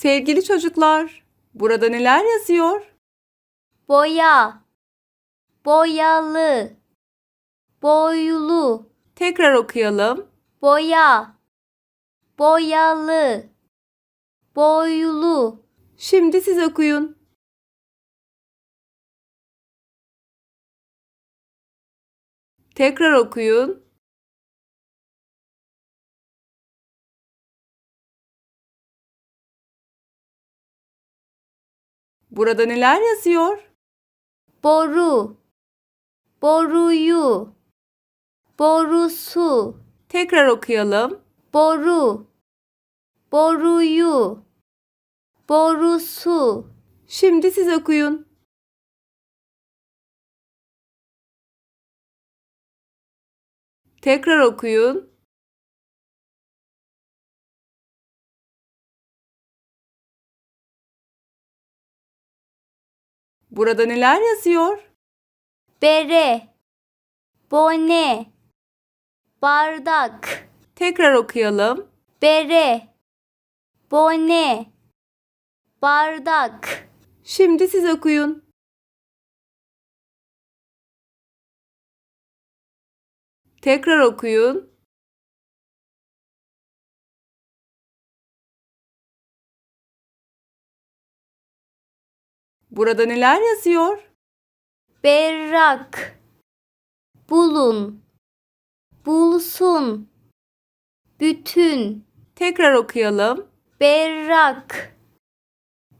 Sevgili çocuklar, burada neler yazıyor? boya, boyalı, boylu, Tekrar okuyalım. boya, boyalı, boylu, Şimdi siz okuyun. Tekrar okuyun. Burada neler yazıyor? boru, boruyu, borusu, Tekrar okuyalım. boru, boruyu, borusu, Şimdi siz okuyun. Tekrar okuyun. Burada neler yazıyor? bere, bone, bardak, Tekrar okuyalım. bere, bone, bardak, Şimdi siz okuyun. Tekrar okuyun. Burada neler yazıyor? berrak, bulun, bulsun, bütün, Tekrar okuyalım. berrak,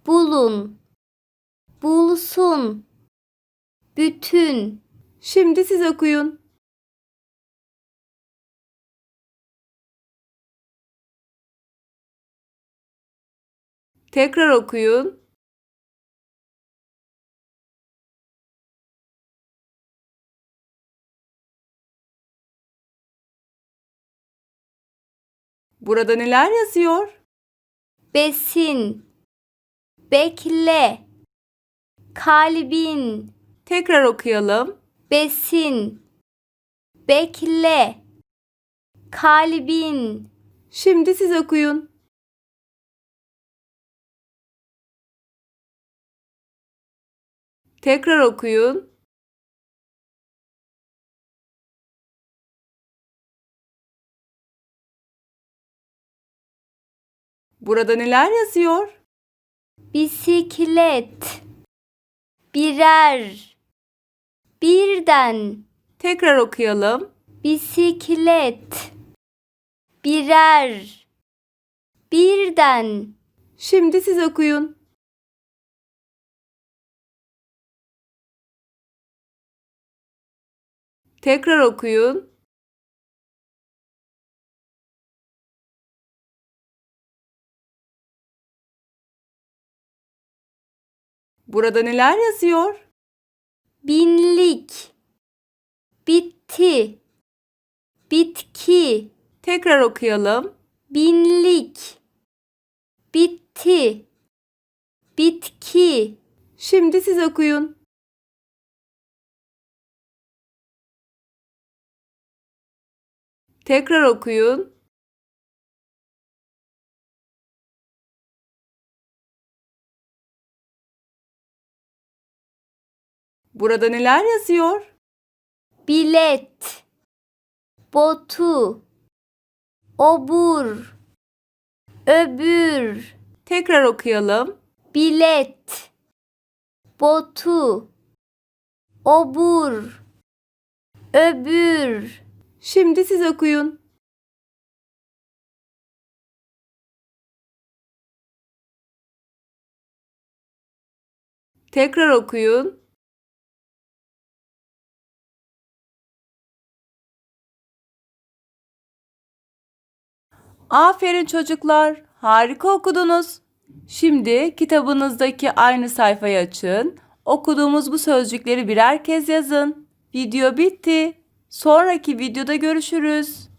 bulun, bulsun, bütün, Şimdi siz okuyun. Tekrar okuyun. Burada neler yazıyor? besin, bekle, kalbin, Tekrar okuyalım. besin, bekle, kalbin, Şimdi siz okuyun. Tekrar okuyun. Burada neler yazıyor? bisiklet, birer, birden, Tekrar okuyalım. bisiklet, birer, birden, Şimdi siz okuyun. Tekrar okuyun. Burada neler yazıyor? binlik, bitti, bitki, Tekrar okuyalım. binlik, bitti, bitki, Şimdi siz okuyun. Tekrar okuyun. Burada neler yazıyor? bilet, botu, obur, öbür, Tekrar okuyalım. bilet, botu, obur, öbür, Şimdi siz okuyun. Tekrar okuyun. Aferin çocuklar. Harika okudunuz. Şimdi kitabınızdaki aynı sayfayı açın. Okuduğumuz bu sözcükleri birer kez yazın. Video bitti. Sonraki videoda görüşürüz.